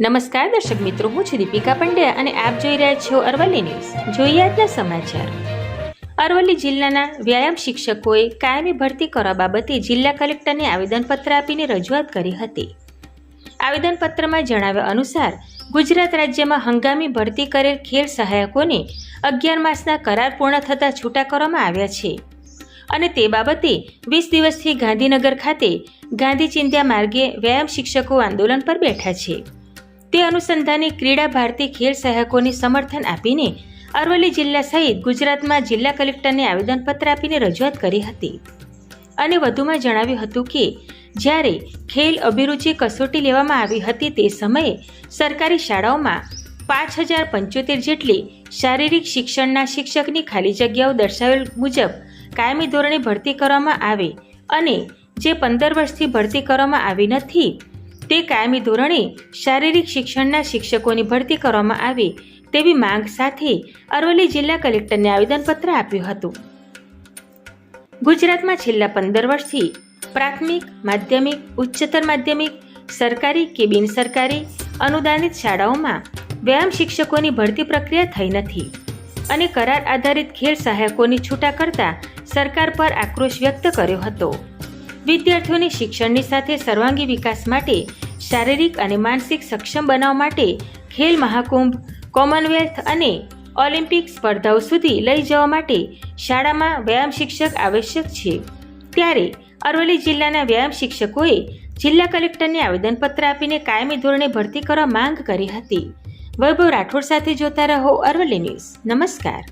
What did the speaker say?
નમસ્કાર, દર્શક મિત્રો, હું છું દીપિકા પંડ્યા અને આપ જોઈ રહ્યા છો અરવલ્લી ન્યૂઝ. જોઈએ આજના સમાચાર. અરવલ્લી જિલ્લાના વ્યાયામ શિક્ષકોએ કાયમી ભરતી કરવા બાબતે જિલ્લા કલેક્ટરને આવેદનપત્ર આપીને રજૂઆત કરી હતી. આવેદનપત્રમાં જણાવ્યા અનુસાર, ગુજરાત રાજ્યમાં હંગામી ભરતી કરેલ ખેલ સહાયકોને અગિયાર માસના કરાર પૂર્ણ થતાં છૂટા કરવામાં આવ્યા છે. અને તે બાબતે વીસ દિવસથી ગાંધીનગર ખાતે ગાંધી ચિંધ્યા માર્ગે વ્યાયામ શિક્ષકો આંદોલન પર બેઠા છે. તે અનુસંધાને ક્રીડા ભારતી ખેલ સહાયકોને સમર્થન આપીને અરવલ્લી જિલ્લા સહિત ગુજરાતમાં જિલ્લા કલેક્ટરને આવેદનપત્ર આપીને રજૂઆત કરી હતી. અને વધુમાં જણાવ્યું હતું કે, જ્યારે ખેલ અભિરુચિ કસોટી લેવામાં આવી હતી તે સમયે સરકારી શાળાઓમાં પાંચ હજાર પંચોતેર જેટલી શારીરિક શિક્ષણના શિક્ષકની ખાલી જગ્યાઓ દર્શાવેલ મુજબ કાયમી ધોરણે ભરતી કરવામાં આવે અને જે પંદર વર્ષથી ભરતી કરવામાં આવી નથી તે કાયમી ધોરણે શારીરિક શિક્ષણના શિક્ષકોની ભરતી કરવામાં આવે તેવી માંગ સાથે અરવલ્લી જિલ્લા કલેક્ટરને આવેદનપત્ર આપ્યું હતું. ગુજરાતમાં છેલ્લા પંદર વર્ષથી પ્રાથમિક, માધ્યમિક, ઉચ્ચતર માધ્યમિક, સરકારી કે બિનસરકારી અનુદાનિત શાળાઓમાં વ્યાયામ શિક્ષકોની ભરતી પ્રક્રિયા થઈ નથી અને કરાર આધારિત ખેલ સહાયકોની છૂટા કરતા સરકાર પર આક્રોશ વ્યક્ત કર્યો હતો. વિદ્યાર્થીઓને શિક્ષણની સાથે સર્વાંગી વિકાસ માટે શારીરિક અને માનસિક સક્ષમ બનાવવા માટે ખેલ મહાકુંભ, કોમનવેલ્થ અને ઓલિમ્પિક સ્પર્ધાઓ સુધી લઈ જવા માટે શાળામાં વ્યાયામ શિક્ષક આવશ્યક છે. ત્યારે અરવલ્લી જિલ્લાના વ્યાયામ શિક્ષકોએ જિલ્લા કલેક્ટરને આવેદનપત્ર આપીને કાયમી ધોરણે ભરતી કરવા માંગ કરી હતી. વૈભવ રાઠોડ સાથે જોતા રહો અરવલ્લી ન્યૂઝ. નમસ્કાર.